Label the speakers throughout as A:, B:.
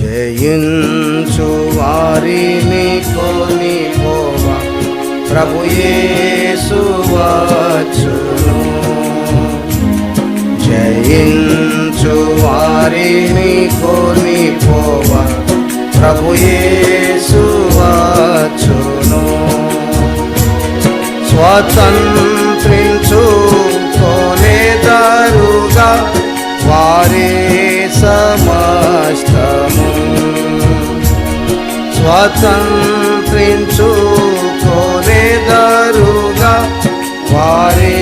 A: జయించు వారిని కొని పోవా. ప్రభు యేసు వచ్చును. జయించు వారిని కొని పోవా. ప్రభు యేసు వచ్చును. స్వతంత్రించు కొనేదారుగా వారే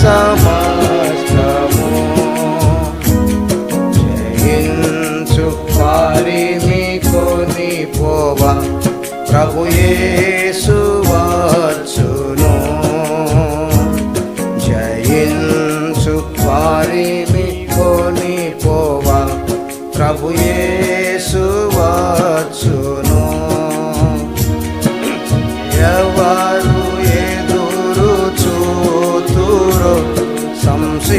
A: సమస్తము. జయించు వారిని కొని పోవా ప్రభు యేసు వచ్చును జయించు వారిని కొని పోవా ప్రభు యేసు వచ్చును ఎవరు ఎదురు చూతురు సంసిద్ధులౌదురు.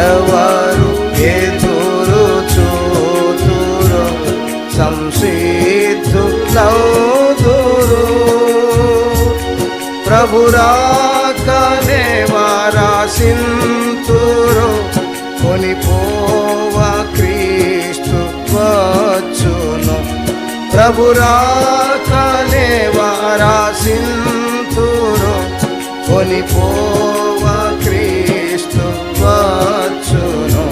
A: ఎవరు ప్రభురాకనే వారాసింతురు కొనిపోవ క్రీస్తు వచ్చును.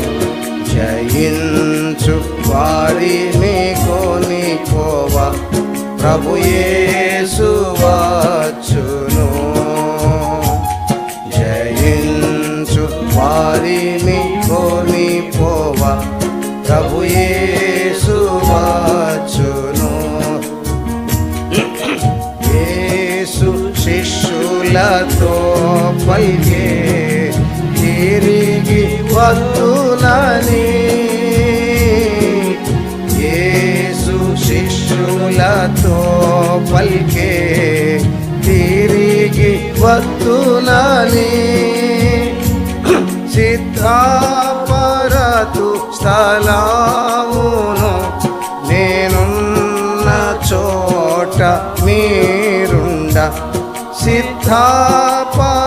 A: జయించు వారిని కొనిపోవ ప్రభు యేసు వచ్చును. జయించు వారిని కొనిపోవ ప్రభు శిష్యులతో పలికే తిరిగి వద్దునని యేసు శిష్యులతో పలికే తిరిగి వద్దునని సిద్ధాపరతు స్థలమును నేనున్న చోట మీ సిద్ధాపరుతు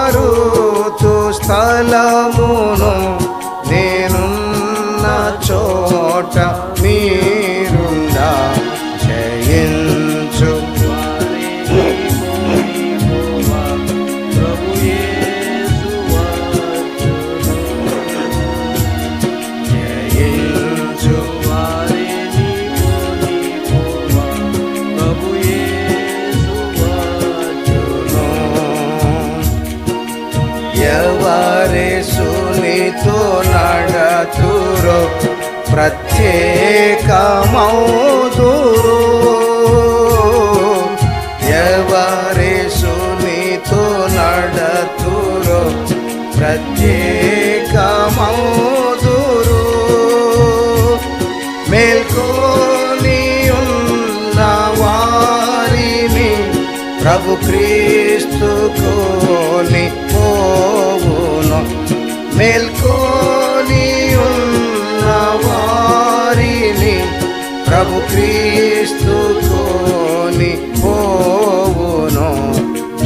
A: ప్రత్యేకమౌదురు ఎవరి సునితో నడతురో. ప్రత్యేకమౌదురు మేల్కొని ఉన్న వారిని ప్రభు క్రీస్తు కోని పోవును. మేల్కో ప్రభు క్రీస్తు కోని పోవును.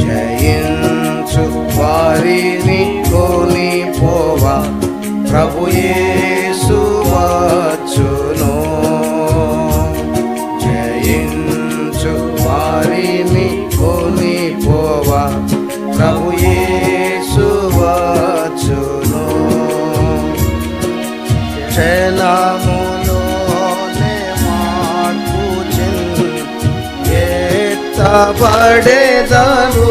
A: జయించు వారిని కొని పోవా. ప్రభు పడేదను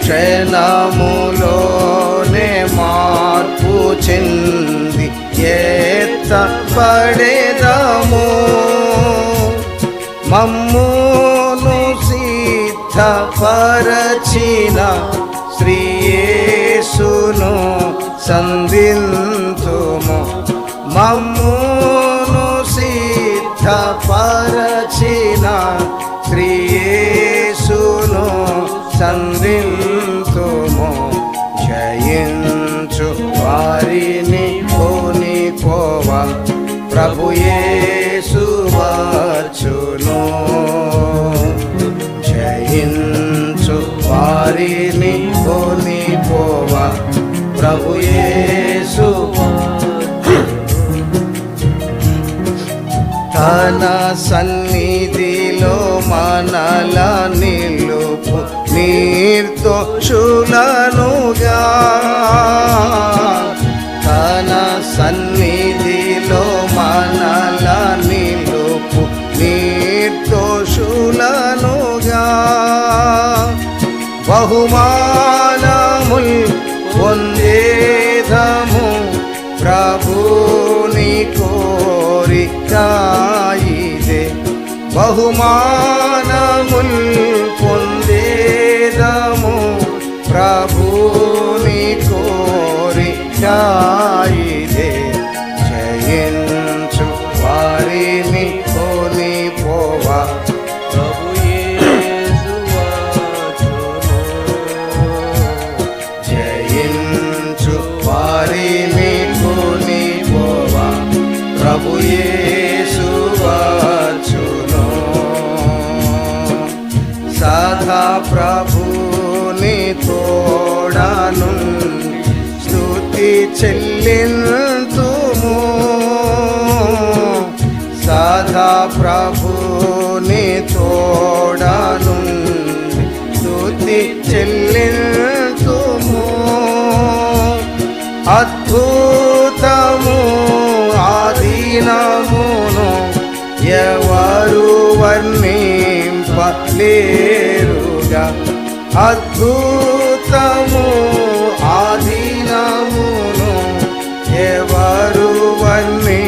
A: క్షణములోనే మార్పు చెంది ఎత్తబడేదము. మమ్మును సిద్ధపరచిన శ్రీయేసును సంధింతుము. మమ్మును ఉన్న శ్రీయేసును సంధింతుము. జయించు వారిని పోనిపోవ ప్రభుయేసు వచ్చును. తన సన్నిధిలో మనల నిలుపు నీర్తో శులనుగా తన సన్నిధిలో మనల నిలుపు నీర్తో శులనుగా బహుమానముల్ పొందేదము ప్రభుని కోరిక. బహుమానముల్ పొందేదము సదా ప్రభుని తోడాను స్తుతి చెల్లింతుము అద్భుతము ఆధీనమును ఎవరు వర్ణింపలేరుగా?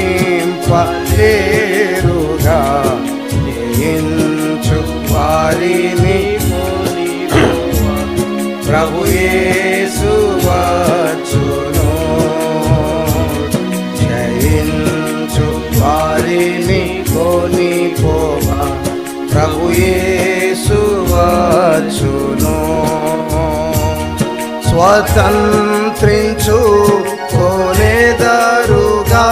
A: జయించు వారిని ప్రభుయేసు స్వతంత్రించు కోనేదారుగా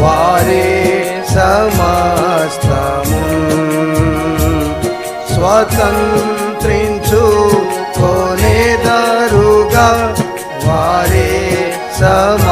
A: వారే సమస్తము. స్వతంత్రించు కోనేదారుగా వారే సమ